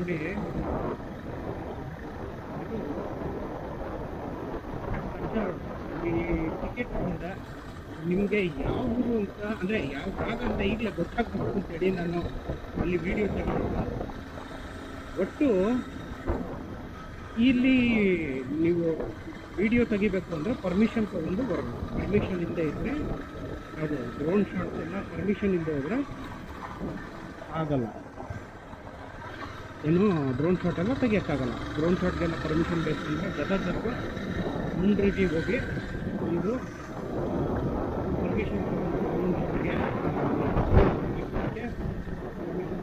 ನೋಡಿ. ಇದು ಈ ಟಿಕೆಟ್ ಇಂದ ನಿಮಗೆ ಯಾವ ಊರು ಅಂತ, ಅಂದರೆ ಯಾವ ಜಾಗ ಅಂತ ಈಗಲೇ ಗೊತ್ತಾಗ್ಬೇಕು ಅಂತೇಳಿ ನಾನು ಅಲ್ಲಿ ವಿಡಿಯೋ ತೆಗೆದಿಲ್ಲ. ಒಟ್ಟು ಇಲ್ಲಿ ನೀವು ವಿಡಿಯೋ ತೆಗಿಬೇಕು ಅಂದರೆ ಪರ್ಮಿಷನ್ ತಗೊಂಡು ಬರಬೇಕು. ಪರ್ಮಿಷನ್ ಇಲ್ಲದೆ ಇದ್ದರೆ ಅದು ಡ್ರೋನ್ ಶಾಟ್ಸ್ ಎಲ್ಲ ಪರ್ಮಿಷನ್ ಇಂದ ಹೋದರೆ ಆಗಲ್ಲ. ಏನು ಡ್ರೋನ್ ಶಾಟ್ ಎಲ್ಲ ತೆಗಿಯೋಕ್ಕಾಗಲ್ಲ. ಡ್ರೋನ್ ಶಾಟ್ಗೆಲ್ಲ ಪರ್ಮಿಷನ್ ಬೇಕು ಅಂದರೆ ಗದಗ ಅಥವಾ ಮುಂಡ್ರಿಗೆ ಹೋಗಿ ಇದು ಪರ್ಮಿಷನ್ ಡ್ರೋನ್ ಶಾಟ್ಗೆ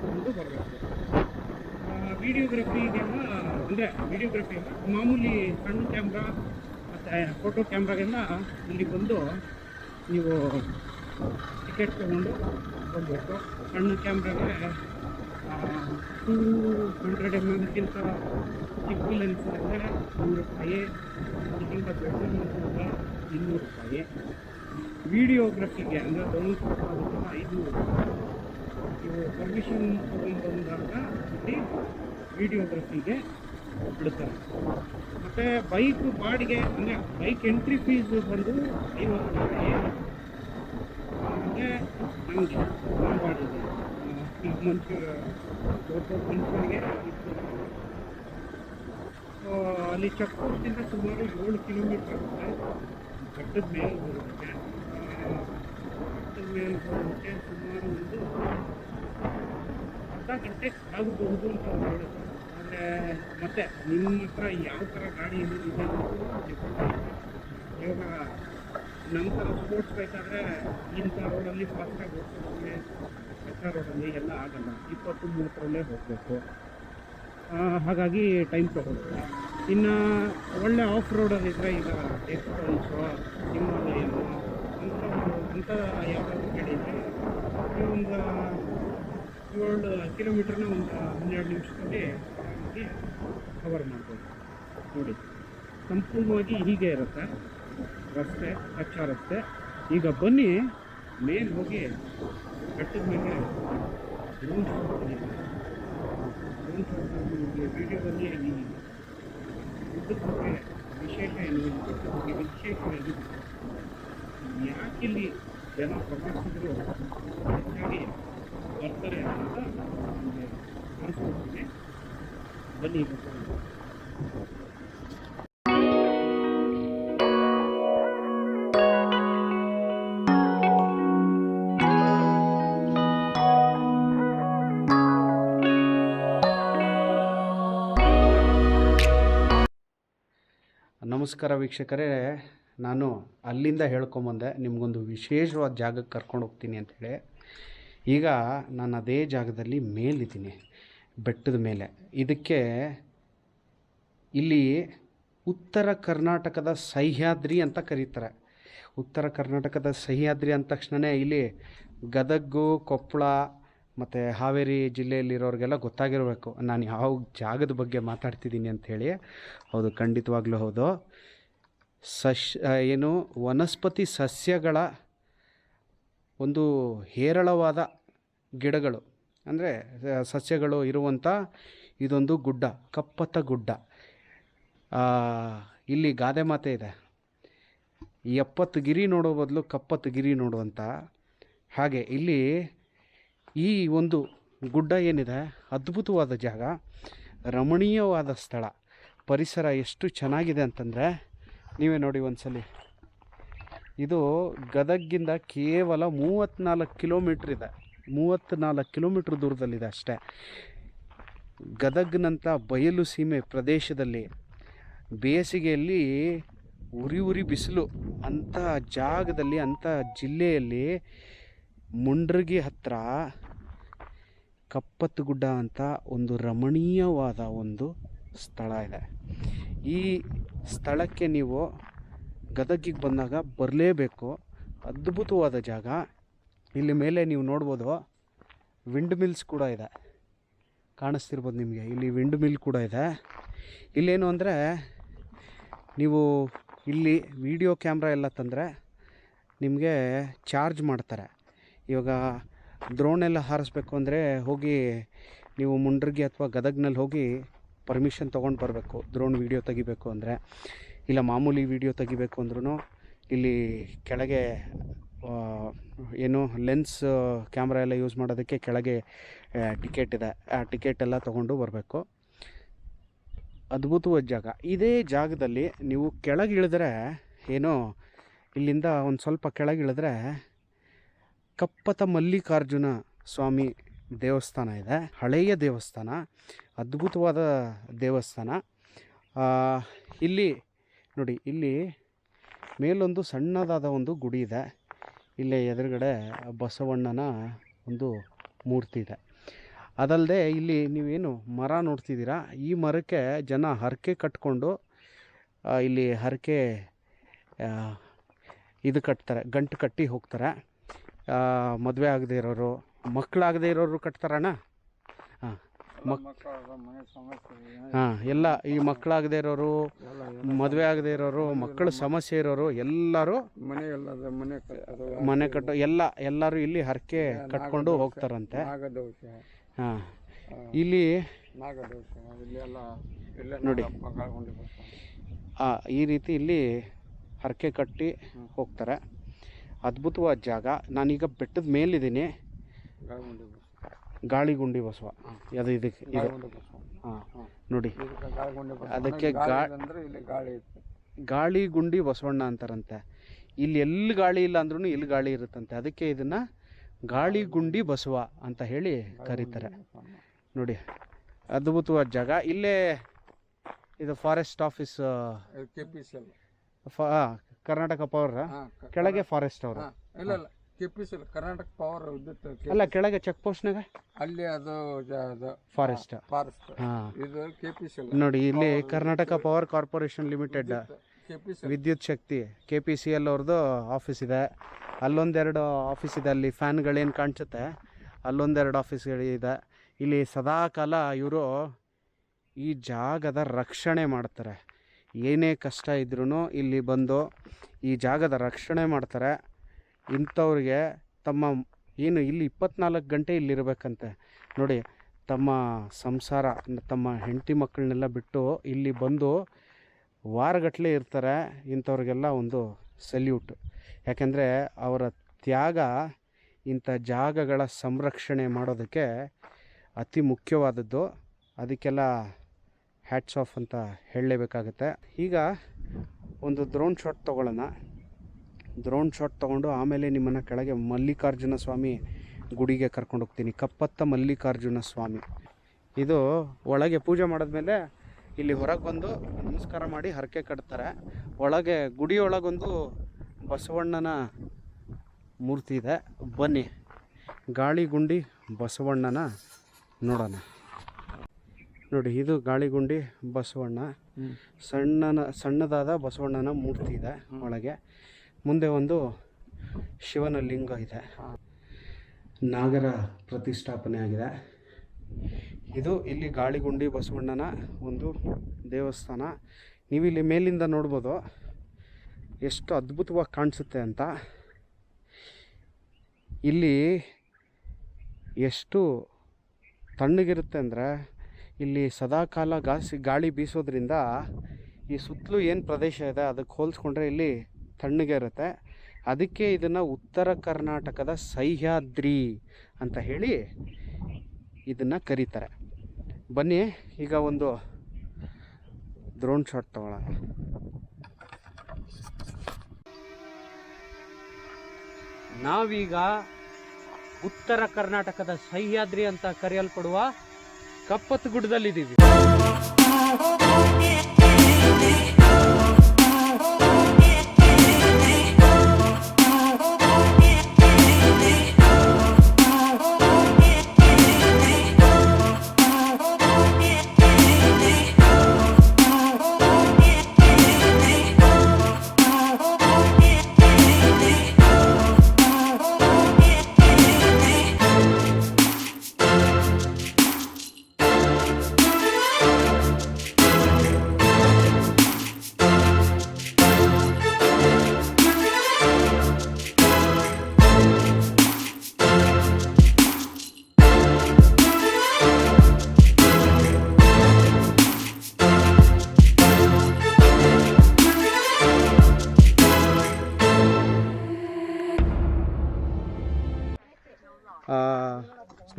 ತಗೊಂಡು ಬರಬೇಕು. ವೀಡಿಯೋಗ್ರಫಿಗೆಲ್ಲ ಅಂದರೆ ವಿಡಿಯೋಗ್ರಫಿ ಮಾಮೂಲಿ ಸಣ್ಣ ಕ್ಯಾಮ್ರಾ ಮತ್ತು ಫೋಟೋ ಕ್ಯಾಮ್ರಾಗೆಲ್ಲ ಇಲ್ಲಿ ಬಂದು ನೀವು ಟಿಕೆಟ್ ತೊಗೊಂಡು ಹೋಗ್ಬೇಕು. ಸಣ್ಣ ಕ್ಯಾಮ್ರಾಗೆ ಟೂ ಹಂಡ್ರೆಡ್ ಎಂ ಎಮ್ಗಿಂತ ಚಿಕ್ಕ ಲೆನ್ಸ್ ಅಂದರೆ ನೂರು ರೂಪಾಯಿ, ಅದಕ್ಕಿಂತ ಲೆನ್ಸ್ ಅಂದರೆ ಇನ್ನೂರು ರೂಪಾಯಿ. ವಿಡಿಯೋಗ್ರಫಿಗೆ ಅಂದರೆ ಡೌನ್ ಮಾಡೋದಕ್ಕೆ ಐದುನೂರು ರೂಪಾಯಿ. ಇವು ಪರ್ಮಿಷನ್ ತೊಗೊಂಡು ಬಂದಾಗ ಇಲ್ಲಿ ವಿಡಿಯೋಗ್ರಫಿಗೆ ಬಿಡ್ತಾರೆ ಮತ್ತು ಬೈಕ್ ಬಾಡಿಗೆ, ಅಂದರೆ ಬೈಕ್ ಎಂಟ್ರಿ ಫೀಸ್ ಬಂದು ಐವತ್ತು ರೂಪಾಯಿ. ಅಂದರೆ ನಮಗೆ ಈಗ ಮನುಷ್ಯ ಒಬ್ಬ ಮನುಷ್ಯನಿಗೆ ಸೊ ಅಲ್ಲಿ ಚೆಕ್ ಪೋಸ್ಟಿಂದ ಸುಮಾರು ಏಳು ಕಿಲೋಮೀಟ್ರ್ ಆಗುತ್ತೆ ಬೆಟ್ಟದ ಮೇಲೆ ಬರುತ್ತೆ ಬೆಟ್ಟದ ಮೇಲೆ ಬರೋದಕ್ಕೆ ಸುಮಾರು ಒಂದು ಅರ್ಧ ಗಂಟೆ ಆಗಬಹುದು ಅಂತ ಅವ್ರು ಹೇಳಿದ್ರು ಆದರೆ ಮತ್ತೆ ನಿಮ್ಮ ಹತ್ರ ಯಾವ ಥರ ಗಾಡಿ ಇದೆ ಇದೆ. ಇವಾಗ ನಮ್ಮ ಥರ ಸ್ಪೋರ್ಟ್ಸ್ ಬೇಕಾದರೆ ಇಂಥ ರೋಡಲ್ಲಿ ಫಾಸ್ಟಾಗಿ ಹೋಗ್ತಿದ್ರೆ ರೋಡಲ್ಲಿ ಎಲ್ಲ ಆಗಲ್ಲ. ಇಪ್ಪತ್ತು ಮೂವತ್ತರಲ್ಲೇ ಹೋಗಬೇಕು. ಹಾಗಾಗಿ ಟೈಮ್ ತೊಗೊಳ್ತಾರೆ ಇನ್ನು ಒಳ್ಳೆ ಆಫ್ ರೋಡಲ್ಲಿ ಇದ್ದರೆ ಈಗ ಎಕ್ಸ್ಪಲ್ಸು ಹಿಮಾಲಯನು ಅಂಥ ಅಂತ ಯಾವುದಾದ್ರು ಕೇಳಿದರೆ ಒಂದು ಏಳು ಕಿಲೋಮೀಟ್ರನ್ನ ಒಂದು ಹನ್ನೆರಡು ನಿಮಿಷದಲ್ಲಿ ಆರಾಮಾಗಿ ಕವರ್ ಮಾಡ್ಬೋದು. ನೋಡಿ, ಸಂಪೂರ್ಣವಾಗಿ ಹೀಗೆ ಇರುತ್ತೆ. ರಸ್ತೆ, ಕಚ್ಚಾ ರಸ್ತೆ. ಈಗ ಬನ್ನಿ ಮೇಲೆ ಹೋಗಿ ಬೆಟ್ಟದ ಮೇಲೆ ಡ್ರೋನ್ ಶಾಟ್ ತೆಗೀರಿ. ಡ್ರೋನ್ ಶಾಟ್ ನಿಮಗೆ ವಿಡಿಯೋದಲ್ಲಿ ಈ ಗುಡ್ಡದ ಬಗ್ಗೆ ವಿಶೇಷ ಏನು ಈ ಗುಡ್ಡದ ಬಗ್ಗೆ ವಿಶೇಷ ಏನು ಯಾಕಿಲ್ಲಿ ಜನ ಪ್ರವಾಸಿಗರು ಹೆಚ್ಚಾಗಿ ಬರ್ತಾರೆ ಅಂತ ನಿಮಗೆ ಅನಿಸ್ಕೊಡ್ತೀನಿ ಬನ್ನಿ ನಮಸ್ಕಾರ ವೀಕ್ಷಕರೇ. ನಾನು ಅಲ್ಲಿಂದ ಹೇಳ್ಕೊಂಬಂದೆ, ನಿಮಗೊಂದು ವಿಶೇಷವಾದ ಜಾಗಕ್ಕೆ ಕರ್ಕೊಂಡು ಹೋಗ್ತೀನಿ ಅಂಥೇಳಿ ಈಗ ನಾನು ಅದೇ ಜಾಗದಲ್ಲಿ ಮೇಲಿದ್ದೀನಿ, ಬೆಟ್ಟದ ಮೇಲೆ. ಇದಕ್ಕೆ ಇಲ್ಲಿ ಉತ್ತರ ಕರ್ನಾಟಕದ ಸಹ್ಯಾದ್ರಿ ಅಂತ ಕರೀತಾರೆ. ಉತ್ತರ ಕರ್ನಾಟಕದ ಸಹ್ಯಾದ್ರಿ ಅಂದ ತಕ್ಷಣವೇ ಇಲ್ಲಿ ಗದಗು ಕೊಪ್ಪಳ, ಮತ್ತು ಹಾವೇರಿ ಜಿಲ್ಲೆಯಲ್ಲಿರೋರಿಗೆಲ್ಲ ಗೊತ್ತಾಗಿರಬೇಕು. ನಾನು ಯಾವ ಜಾಗದ ಬಗ್ಗೆ ಮಾತಾಡ್ತಿದ್ದೀನಿ ಅಂಥೇಳಿ ಹೌದು, ಖಂಡಿತವಾಗ್ಲೂ ಹೌದು. ಸಶ್ ಏನು ವನಸ್ಪತಿ ಸಸ್ಯಗಳ ಒಂದು ಹೇರಳವಾದ ಗಿಡಗಳು. ಅಂದರೆ ಸಸ್ಯಗಳು ಇರುವಂಥ ಇದೊಂದು ಗುಡ್ಡ, ಕಪ್ಪತ್ತ ಗುಡ್ಡ. ಇಲ್ಲಿ ಗಾದೆ ಮಾತೆ ಇದೆ. ಎಪ್ಪತ್ತು ಗಿರಿ ನೋಡೋ ಬದಲು ಕಪ್ಪತ್ತು ಗಿರಿ ನೋಡುವಂಥ ಹಾಗೆ ಇಲ್ಲಿ ಈ ಒಂದು ಗುಡ್ಡ ಏನಿದೆ, ಅದ್ಭುತವಾದ ಜಾಗ, ರಮಣೀಯವಾದ ಸ್ಥಳ, ಪರಿಸರ ಎಷ್ಟು ಚೆನ್ನಾಗಿದೆ ಅಂತಂದರೆ ನೀವೇ ನೋಡಿ ಒಂದ್ಸಲಿ. ಇದು ಗದಗಿಂದ ಕೇವಲ ಮೂವತ್ತ್ನಾಲ್ಕು ಕಿಲೋಮೀಟ್ರ್ ಇದೆ. ಮೂವತ್ತ್ನಾಲ್ಕು ಕಿಲೋಮೀಟ್ರ್ ದೂರದಲ್ಲಿದೆ ಅಷ್ಟೇ. ಗದಗ್ನಂಥ ಬಯಲು ಸೀಮೆ ಪ್ರದೇಶದಲ್ಲಿ ಬೇಸಿಗೆಯಲ್ಲಿ ಉರಿ ಉರಿ ಬಿಸಿಲು ಅಂಥ ಜಾಗದಲ್ಲಿ, ಅಂಥ ಜಿಲ್ಲೆಯಲ್ಲಿ ಮುಂಡ್ರಗಿ ಹತ್ರ ಕಪ್ಪತ್ತು ಗುಡ್ಡ ಅಂತ ಒಂದು ರಮಣೀಯವಾದ ಒಂದು ಸ್ಥಳ ಇದೆ. ಈ ಸ್ಥಳಕ್ಕೆ ನೀವು ಗದಗಿಗೆ ಬಂದಾಗ ಬರಲೇಬೇಕು. ಅದ್ಭುತವಾದ ಜಾಗ. ಇಲ್ಲಿ ಮೇಲೆ ನೀವು ನೋಡ್ಬೋದು ವಿಂಡ್ ಮಿಲ್ಸ್ ಕೂಡ ಇದೆ. ಕಾಣಿಸ್ತಿರ್ಬೋದು ನಿಮಗೆ. ಇಲ್ಲಿ ವಿಂಡ್ ಮಿಲ್ ಕೂಡ ಇದೆ. ಇಲ್ಲೇನು ಅಂದರೆ ನೀವು ಇಲ್ಲಿ ವಿಡಿಯೋ ಕ್ಯಾಮ್ರಾ ಎಲ್ಲ ತಂದರೆ ನಿಮಗೆ ಚಾರ್ಜ್ ಮಾಡ್ತಾರೆ. ಇವಾಗ ಡ್ರೋನ್ ಎಲ್ಲ ಹಾರಿಸ್ಬೇಕು ಅಂದರೆ ಹೋಗಿ ನೀವು ಮುಂಡ್ರಗಿ ಅಥವಾ ಗದಗ್ನಲ್ಲಿ ಹೋಗಿ ಪರ್ಮಿಷನ್ ತೊಗೊಂಡು ಬರಬೇಕು ಡ್ರೋನ್ ವೀಡಿಯೋ ತೆಗಿಬೇಕು ಅಂದರೆ. ಇಲ್ಲ ಮಾಮೂಲಿ ವೀಡಿಯೋ ತೆಗಿಬೇಕು ಅಂದ್ರೂ ಇಲ್ಲಿ ಕೆಳಗೆ ಏನು ಲೆನ್ಸ್ ಕ್ಯಾಮ್ರಾ ಎಲ್ಲ ಯೂಸ್ ಮಾಡೋದಕ್ಕೆ ಕೆಳಗೆ ಟಿಕೆಟ್ ಇದೆ. ಆ ಟಿಕೆಟ್ ಎಲ್ಲ ತೊಗೊಂಡು ಬರಬೇಕು. ಅದ್ಭುತವಾದ ಜಾಗ. ಇದೇ ಜಾಗದಲ್ಲಿ ನೀವು ಕೆಳಗೆ ಇಳಿದ್ರೆ ಏನೋ, ಇಲ್ಲಿಂದ ಒಂದು ಸ್ವಲ್ಪ ಕೆಳಗೆ ಇಳಿದ್ರೆ ಕಪ್ಪತ ಮಲ್ಲಿಕಾರ್ಜುನ ಸ್ವಾಮಿ ದೇವಸ್ಥಾನ ಇದೆ. ಹಳೆಯ ದೇವಸ್ಥಾನ, ಅದ್ಭುತವಾದ ದೇವಸ್ಥಾನ. ಇಲ್ಲಿ ನೋಡಿ, ಇಲ್ಲಿ ಮೇಲೊಂದು ಸಣ್ಣದಾದ ಒಂದು ಗುಡಿ ಇದೆ. ಇಲ್ಲೇ ಎದುರುಗಡೆ ಬಸವಣ್ಣನ ಒಂದು ಮೂರ್ತಿ ಇದೆ. ಅದಲ್ಲದೆ ಇಲ್ಲಿ ನೀವೇನು ಮರ ನೋಡ್ತಿದ್ದೀರಾ? ಈ ಮರಕ್ಕೆ ಜನ ಹರಕೆ ಕಟ್ಕೊಂಡು ಇಲ್ಲಿ ಹರಕೆ ಇದು ಕಟ್ತಾರೆ, ಗಂಟು ಕಟ್ಟಿ ಹೋಗ್ತಾರೆ. ಮದುವೆ ಆಗದೇ ಇರೋರು ಮಕ್ಕಳಾಗದೇ ಇರೋರು ಕಟ್ತಾರಣ್ಣ ಹಾಂ, ಮಕ್ ಹಾಂ, ಎಲ್ಲ ಈ ಮಕ್ಕಳಾಗದೇ ಇರೋರು, ಮದುವೆ ಆಗದೆ ಇರೋರು, ಮಕ್ಕಳ ಸಮಸ್ಯೆ ಇರೋರು ಎಲ್ಲರೂ ಮನೆ ಮನೆ ಕಟ್ಟೋ, ಎಲ್ಲ, ಎಲ್ಲರೂ ಇಲ್ಲಿ ಹರಕೆ ಕಟ್ಕೊಂಡು ಹೋಗ್ತಾರಂತೆ ಹಾಂ, ಇಲ್ಲಿ ನೋಡಿ. ಈ ರೀತಿ ಇಲ್ಲಿ ಹರಕೆ ಕಟ್ಟಿ. ಹೋಗ್ತಾರೆ ಅದ್ಭುತವಾದ ಜಾಗ ನಾನೀಗ ಬೆಟ್ಟದ ಮೇಲಿದ್ದೀನಿ ಗಾಳಗುಂಡಿ ಗುಂಡಿ ಗಾಳಿಗುಂಡಿ ಬಸವ. ಅದು ಇದಕ್ಕೆ ಗಾಳಗುಂಡಿ ಹಾಂ ನೋಡಿ. ಇದಕ್ಕೆ ಗಾಳಗುಂಡಿ ಬಸ್ ಅದಕ್ಕೆ ಗಾಳಿ ಗಾ- ಅಂದ್ರೆ ಇಲ್ಲಿ ಗಾಳಿ ಇತ್ತು ಗಾಳಿ ಗುಂಡಿ ಬಸವಣ್ಣ ಅಂತಾರಂತೆ. ಇಲ್ಲಿ ಎಲ್ಲಿ ಗಾಳಿ ಇಲ್ಲ ಅಂದ್ರೂ ಇಲ್ಲಿ ಗಾಳಿ ಇರುತ್ತಂತೆ. ಅದಕ್ಕೆ ಇದನ್ನು ಗಾಳಿ ಗುಂಡಿ ಬಸವ ಅಂತ ಹೇಳಿ ಕರೀತಾರೆ. ನೋಡಿ ಅದ್ಭುತವಾದ ಜಾಗ. ಇಲ್ಲೇ ಇದು forest office K P C L Karnataka power ಕೆಳಗೆ ಫಾರೆಸ್ಟ್ ಅವರು? ಇಲ್ಲ ಇಲ್ಲ. K P C Karnataka power ವಿದ್ಯುತ್ ಕೆ- ಅಲ್ಲ ಕೆಳಗೆ ಚೆಕ್ ಪೋಸ್ಟ್ನಾಗ ಅಲ್ಲಿ ಅದು ಜ- ಅದು ಫಾರೆಸ್ಟ್ ಫಾರೆಸ್ಟ್ ಹಾಂ. ಇದು ಕೆ ಪಿ ಸಿ ನೋಡಿ ಇಲ್ಲಿ ಕರ್ನಾಟಕ ಪವರ್ ಕಾರ್ಪೊರೇಷನ್ ಲಿಮಿಟೆಡ್ ವಿದ್ಯುತ್ ಶಕ್ತಿ ಕೆ ಪಿ ಸಿ ಎಲ್ ಅವ್ರದ್ದು ಆಫೀಸ್ ಇದೆ. ಅಲ್ಲೊಂದೆರಡು ಆಫೀಸ್ ಇದೆ ಅಲ್ಲಿ ಫ್ಯಾನ್ಗಳೇನು ಕಾಣಿಸುತ್ತೆ? ಅಲ್ಲೊಂದೆರಡು ಆಫೀಸ್ಗಳಿದೆ ಇಲ್ಲಿ ಸದಾಕಾಲ ಇವರು ಈ ಜಾಗದ ರಕ್ಷಣೆ ಮಾಡ್ತಾರೆ. ಏನೇ ಕಷ್ಟ ಇದ್ರೂ ಇಲ್ಲಿ ಬಂದು ಈ ಜಾಗದ ರಕ್ಷಣೆ ಮಾಡ್ತಾರೆ. ಇಂಥವ್ರಿಗೆ ತಮ್ಮ ಏನು ಇಲ್ಲಿ ಇಪ್ಪತ್ನಾಲ್ಕು ಗಂಟೆ ಇಲ್ಲಿರಬೇಕಂತೆ. ನೋಡಿ, ತಮ್ಮ ಸಂಸಾರ, ತಮ್ಮ ಹೆಂಡತಿ ಮಕ್ಕಳನ್ನೆಲ್ಲ ಬಿಟ್ಟು ಇಲ್ಲಿ ಬಂದು ವಾರಗಟ್ಟಲೆ ಇರ್ತಾರೆ. ಇಂಥವ್ರಿಗೆಲ್ಲ ಒಂದು ಸಲ್ಯೂಟ್. ಯಾಕೆಂದರೆ ಅವರ ತ್ಯಾಗ ಇಂಥ ಜಾಗಗಳ ಸಂರಕ್ಷಣೆ ಮಾಡೋದಕ್ಕೆ ಅತಿ ಮುಖ್ಯವಾದದ್ದು. ಅದಕ್ಕೆಲ್ಲ ಹ್ಯಾಟ್ಸ್ ಆಫ್ ಅಂತ ಹೇಳಲೇಬೇಕಾಗತ್ತೆ. ಈಗ ಒಂದು ಡ್ರೋನ್ ಶಾಟ್ ತೊಗೊಳ್ಳೋಣ. ಡ್ರೋನ್ ಶಾಟ್ ತೊಗೊಂಡು ಆಮೇಲೆ ನಿಮ್ಮನ್ನು ಕೆಳಗೆ ಮಲ್ಲಿಕಾರ್ಜುನ ಸ್ವಾಮಿ ಗುಡಿಗೆ ಕರ್ಕೊಂಡು ಹೋಗ್ತೀನಿ. ಕಪ್ಪತ್ತ ಮಲ್ಲಿಕಾರ್ಜುನ ಸ್ವಾಮಿ. ಇದು ಒಳಗೆ ಪೂಜೆ ಮಾಡಿದ್ಮೇಲೆ ಇಲ್ಲಿ ಹೊರಗೆ ಬಂದು ನಮಸ್ಕಾರ ಮಾಡಿ ಹರಕೆ ಕಟ್ತಾರೆ. ಒಳಗೆ ಗುಡಿಯೊಳಗೊಂದು ಬಸವಣ್ಣನ ಮೂರ್ತಿ ಇದೆ. ಬನ್ನಿ. ಗಾಳಿಗುಂಡಿ ಬಸವಣ್ಣನ ನೋಡೋಣ. ನೋಡಿ ಇದು ಗಾಳಿಗುಂಡಿ ಬಸವಣ್ಣ. ಸಣ್ಣನ ಸಣ್ಣದಾದ ಬಸವಣ್ಣನ ಮೂರ್ತಿ ಇದೆ ಒಳಗೆ. ಮುಂದೆ ಒಂದು ಶಿವನ ಲಿಂಗ ಇದೆ. ನಾಗರ ಪ್ರತಿಷ್ಠಾಪನೆ ಆಗಿದೆ. ಇದು ಇಲ್ಲಿ ಗಾಳಿಗುಂಡಿ ಬಸವಣ್ಣನ ಒಂದು ದೇವಸ್ಥಾನ. ನೀವು ಇಲ್ಲಿ ಮೇಲಿಂದ ನೋಡ್ಬೋದು ಎಷ್ಟು ಅದ್ಭುತವಾಗಿ ಕಾಣಿಸುತ್ತೆ ಅಂತ. ಇಲ್ಲಿ ಎಷ್ಟು ತಣ್ಣಗಿರುತ್ತೆ ಅಂದರೆ ಇಲ್ಲಿ ಸದಾಕಾಲ ಗಾಸಿ ಗಾಳಿ ಬೀಸೋದ್ರಿಂದ ಈ ಸುತ್ತಲೂ ಏನು ಪ್ರದೇಶ ಇದೆ ಅದಕ್ಕೆ ಹೋಲಿಸ್ಕೊಂಡ್ರೆ ಇಲ್ಲಿ ತಣ್ಣಗೆ ಇರುತ್ತೆ. ಅದಕ್ಕೆ ಇದನ್ನು ಉತ್ತರ ಕರ್ನಾಟಕದ ಸಹ್ಯಾದ್ರಿ ಅಂತ ಹೇಳಿ ಇದನ್ನು ಕರೀತಾರೆ. ಬನ್ನಿ, ಈಗ ಒಂದು ಡ್ರೋನ್ ಶಾಟ್ ತಗೊಳ್ಳೋಣ. ನಾವೀಗ ಉತ್ತರ ಕರ್ನಾಟಕದ ಸಹ್ಯಾದ್ರಿ ಅಂತ ಕರೆಯಲ್ಪಡುವ ಕಪ್ಪತ್ತು ಗುಡ್ಡದಲ್ಲಿದ್ದೀವಿ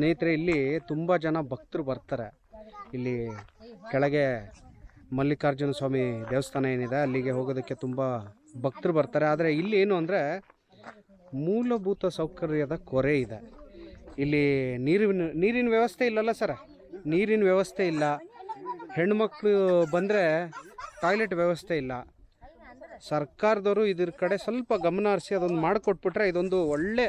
ಸ್ನೇಹಿತರೆ, ಇಲ್ಲಿ ತುಂಬ ಜನ ಭಕ್ತರು ಬರ್ತಾರೆ. ಇಲ್ಲಿ ಕೆಳಗೆ ಮಲ್ಲಿಕಾರ್ಜುನ ಸ್ವಾಮಿ ದೇವಸ್ಥಾನ ಏನಿದೆ, ಅಲ್ಲಿಗೆ ಹೋಗೋದಕ್ಕೆ ತುಂಬ ಭಕ್ತರು ಬರ್ತಾರೆ. ಆದರೆ ಇಲ್ಲಿ ಏನು ಅಂದರೆ ಮೂಲಭೂತ ಸೌಕರ್ಯದ ಕೊರೆ ಇದೆ. ಇಲ್ಲಿ ನೀರಿನ ನೀರಿನ ವ್ಯವಸ್ಥೆ ಇಲ್ಲಲ್ಲ ಸರ್? ನೀರಿನ ವ್ಯವಸ್ಥೆ ಇಲ್ಲ. ಹೆಣ್ಮಕ್ಳು ಬಂದರೆ ಟಾಯ್ಲೆಟ್ ವ್ಯವಸ್ಥೆ ಇಲ್ಲ. ಸರ್ಕಾರದವರು ಇದ್ರ ಕಡೆ ಸ್ವಲ್ಪ ಗಮನ ಹರಿಸಿ ಅದೊಂದು ಮಾಡಿಕೊಟ್ಬಿಟ್ರೆ ಇದೊಂದು ಒಳ್ಳೆ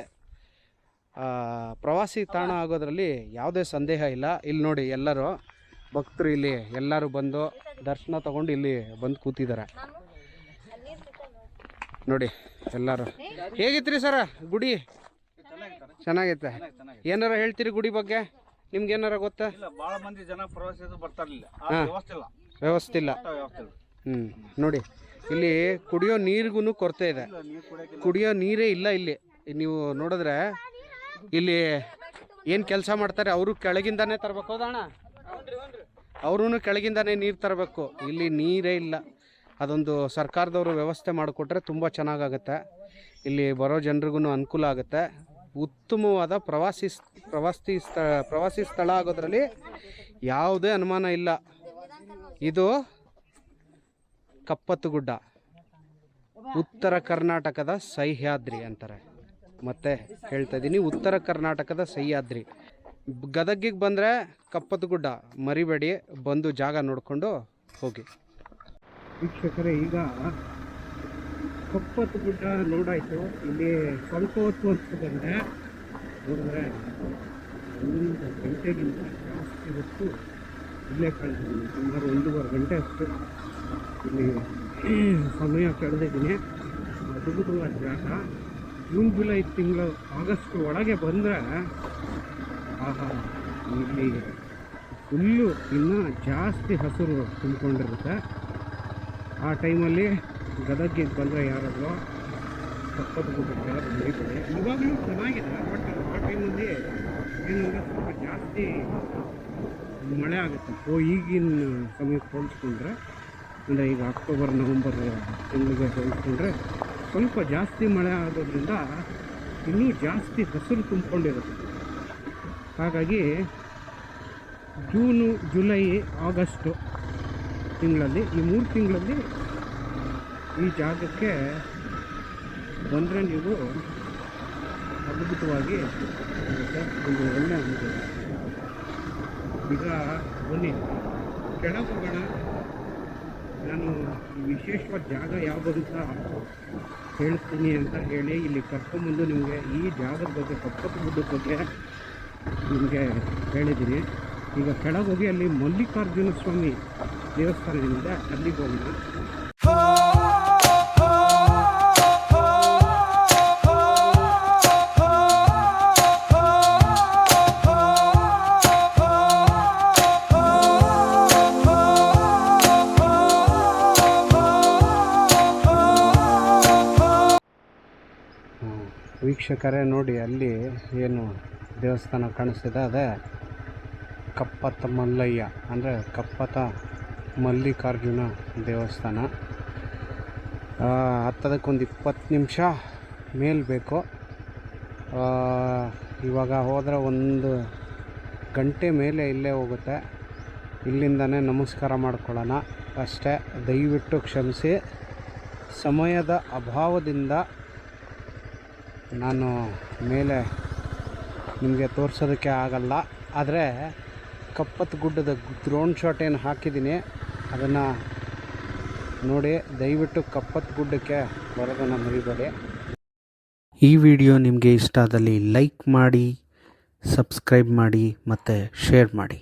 ಪ್ರವಾಸಿ ತಾಣ ಆಗೋದ್ರಲ್ಲಿ ಯಾವುದೇ ಸಂದೇಹ ಇಲ್ಲ. ಇಲ್ಲಿ ನೋಡಿ ಎಲ್ಲರೂ ಭಕ್ತರು ಇಲ್ಲಿ ಎಲ್ಲರೂ ಬಂದು ದರ್ಶನ ತಗೊಂಡು ಇಲ್ಲಿ ಬಂದು ಕೂತಿದ್ದಾರೆ. ನೋಡಿ ಎಲ್ಲರೂ. ಹೇಗಿತ್ರಿ ಸರ ಗುಡಿ? ಚೆನ್ನಾಗೈತೆ. ಏನಾರ ಹೇಳ್ತೀರಿ ಗುಡಿ ಬಗ್ಗೆ? ನಿಮ್ಗೆ ಏನಾರ ಗೊತ್ತಾ? ಮಂದಿ ಜನ ಬರ್ತಾರಿಲ್ಲ ವ್ಯವಸ್ಥೆ ಇಲ್ಲ. ಹ್ಞೂ ನೋಡಿ ಇಲ್ಲಿ ಕುಡಿಯೋ ನೀರಿಗೂ ಕೊರತೆ ಇದೆ. ಕುಡಿಯೋ ನೀರೇ ಇಲ್ಲ ಇಲ್ಲಿ. ನೀವು ನೋಡಿದ್ರೆ ಇಲ್ಲಿ ಏನು ಕೆಲಸ ಮಾಡ್ತಾರೆ, ಅವರು ಕೆಳಗಿಂದಾನೇ ತರಬೇಕು. ಹೌದಣ್ಣ ಅವ್ರೂ ಕೆಳಗಿಂದಾನೇ ನೀರು ತರಬೇಕು. ಇಲ್ಲಿ ನೀರೇ ಇಲ್ಲ. ಅದೊಂದು ಸರ್ಕಾರದವರು ವ್ಯವಸ್ಥೆ ಮಾಡಿಕೊಟ್ರೆ ತುಂಬ ಚೆನ್ನಾಗಾಗುತ್ತೆ. ಇಲ್ಲಿ ಬರೋ ಜನರಿಗೂ ಅನುಕೂಲ ಆಗುತ್ತೆ. ಉತ್ತಮವಾದ ಪ್ರವಾಸಿ ಪ್ರವಾಸಿ ಸ್ಥ, ಪ್ರವಾಸಿ ಸ್ಥಳ ಆಗೋದ್ರಲ್ಲಿ ಯಾವುದೇ ಅನುಮಾನ ಇಲ್ಲ. ಇದು ಕಪ್ಪತ್ತುಗುಡ್ಡ. ಉತ್ತರ ಕರ್ನಾಟಕದ ಸಹ್ಯಾದ್ರಿ ಅಂತಾರೆ. ಮತ್ತೆ ಹೇಳ್ತಾ ಇದ್ದೀನಿ, ಉತ್ತರ ಕರ್ನಾಟಕದ ಸಹ್ಯಾದ್ರಿ. ಗದಗಿಗೆ ಬಂದರೆ ಕಪ್ಪತ್ತುಗುಡ್ಡ, ಮರಿಬೇಡಿ, ಬಂದು ಜಾಗ ನೋಡಿಕೊಂಡು ಹೋಗಿ. ವೀಕ್ಷಕರೇ, ಈಗ ಗುಡ್ಡ ನೋಡಾಯಿತು. ಇಲ್ಲಿ ಸ್ವಲ್ಪ ಹೊತ್ತು ಅಂತ ಬಂದರೆ ನೋಡಿದ್ರೆ ಒಂದು ಗಂಟೆಗಿಂತ ಜಾಸ್ತಿ ಹೊತ್ತು ಇಲ್ಲೇ ಕಳೆದಿದ್ದೀನಿ. ಸುಮಾರು ಒಂದೂವರೆ ಗಂಟೆ ಅಷ್ಟು. ಇಲ್ಲಿ ಸಮಯ ಕಳೆದಿದ್ದೀನಿ. ಅದ್ಭುತವಾದ ಜಾಗ ಜೂನ್, ಜುಲೈ ತಿಂಗಳು ಆಗಸ್ಟ್ ಒಳಗೆ ಬಂದರೆ, ಆಹಾ, ಇಲ್ಲಿ ಫುಲ್ಲು ಇನ್ನೂ ಜಾಸ್ತಿ ಹಸಿರು ತುಂಬಿಕೊಂಡಿರುತ್ತೆ. ಆ ಟೈಮಲ್ಲಿ ಗದಗಿಗೆ ಬಂದರೆ ಯಾರಾದರೂ ತಪ್ಪದು ಗುಡ್ಡಕ್ಕೆ ನಡೀತದೆ ಇವಾಗಲೂ ಚೆನ್ನಾಗಿದೆ ಬಟ್ ಆ ಟೈಮಲ್ಲಿ ಏನಂದರೆ ಸ್ವಲ್ಪ ಜಾಸ್ತಿ ಮಳೆ ಆಗುತ್ತೆ. ಸೊ, ಈಗಿನ ಸಮಯಕ್ಕೆ ಹೋಲಿಸ್ಕೊಂಡ್ರೆ, ಅಂದರೆ ಈಗ ಅಕ್ಟೋಬರ್, ನವಂಬರ್ ತಿಂಗಳಿಗೆ ಹೋಲಿಸ್ಕೊಂಡ್ರೆ ಸ್ವಲ್ಪ ಜಾಸ್ತಿ ಮಳೆ ಆಗೋದ್ರಿಂದ ಇನ್ನೂ ಜಾಸ್ತಿ ಹಸಿರು ತುಂಬಿಕೊಂಡಿರುತ್ತೆ ಹಾಗಾಗಿ ಜೂನು, ಜುಲೈ, ಆಗಸ್ಟು ತಿಂಗಳಲ್ಲಿ, ಈ ಮೂರು ತಿಂಗಳಲ್ಲಿ ಈ ಜಾಗಕ್ಕೆ ಬಂದರೆ ನೀವು ಅದ್ಭುತವಾಗಿ. ಒಂದು ಒಳ್ಳೆ ಅನುಭವ ಈಗ ಬನ್ನಿ ಕೆಳಗೆ ಹೋಗೋಣ ನಾನು ವಿಶೇಷವಾದ ಜಾಗ ಯಾವುದು ಅಂತ ಹೇಳ್ತೀನಿ ಅಂತ ಹೇಳಿ ಇಲ್ಲಿ ಕರ್ಕೊಂಬಂದು ನಿಮಗೆ ಈ ಜಾಗದ ಬಗ್ಗೆ ಕಪ್ಪತ್ತು ಗುಡ್ಡದ ಬಗ್ಗೆ ನಿಮಗೆ ಹೇಳಿದ್ದೀನಿ. ಈಗ ಕೆಳಗೋಗಿ ಅಲ್ಲಿ ಮಲ್ಲಿಕಾರ್ಜುನ ಸ್ವಾಮಿ ದೇವಸ್ಥಾನ ಏನಿದೆ ಅಲ್ಲಿಗೆ ಹೋಗೋಣ. ವೀಕ್ಷಕರೇ ನೋಡಿ, ಅಲ್ಲಿ ಏನು ದೇವಸ್ಥಾನ ಕಾಣಿಸ್ತಿದೆ, ಅದೇ ಕಪ್ಪತ್ತ ಮಲ್ಲಯ್ಯ, ಅಂದರೆ ಕಪ್ಪತ ಮಲ್ಲಿಕಾರ್ಜುನ ದೇವಸ್ಥಾನ. ಹತ್ತದಕ್ಕೊಂದು ಇಪ್ಪತ್ತು ನಿಮಿಷ ಮೇಲ್ ಬೇಕು. ಇವಾಗ ಹೋದರೆ ಒಂದು ಗಂಟೆ ಮೇಲೆ ಇಲ್ಲೇ ಹೋಗುತ್ತೆ. ಇಲ್ಲಿಂದನೇ ನಮಸ್ಕಾರ ಮಾಡ್ಕೊಳ್ಳೋಣ. ಅಷ್ಟೇ, ದಯವಿಟ್ಟು ಕ್ಷಮಿಸಿ. ಸಮಯದ ಅಭಾವದಿಂದ ನಾನು ಮೇಲೆ ನಿಮಗೆ ತೋರಿಸೋದಕ್ಕೆ ಆಗಲ್ಲ, ಆದರೆ ಕಪ್ಪತ್ತು ಗುಡ್ಡದ ಡ್ರೋನ್ ಶಾಟ್ ಏನು ಹಾಕಿದ್ದೀನಿ, ಅದನ್ನು ನೋಡಿ, ದಯವಿಟ್ಟು ಕಪ್ಪತ್ ಗುಡ್ಡಕ್ಕೆ ಬರೋದನ್ನು ಮರಿಬೇಡಿ. ಈ ವಿಡಿಯೋ ನಿಮಗೆ ಇಷ್ಟ ಆದಲ್ಲಿ ಲೈಕ್ ಮಾಡಿ, ಸಬ್ಸ್ಕ್ರೈಬ್ ಮಾಡಿ, ಮತ್ತು ಶೇರ್ ಮಾಡಿ.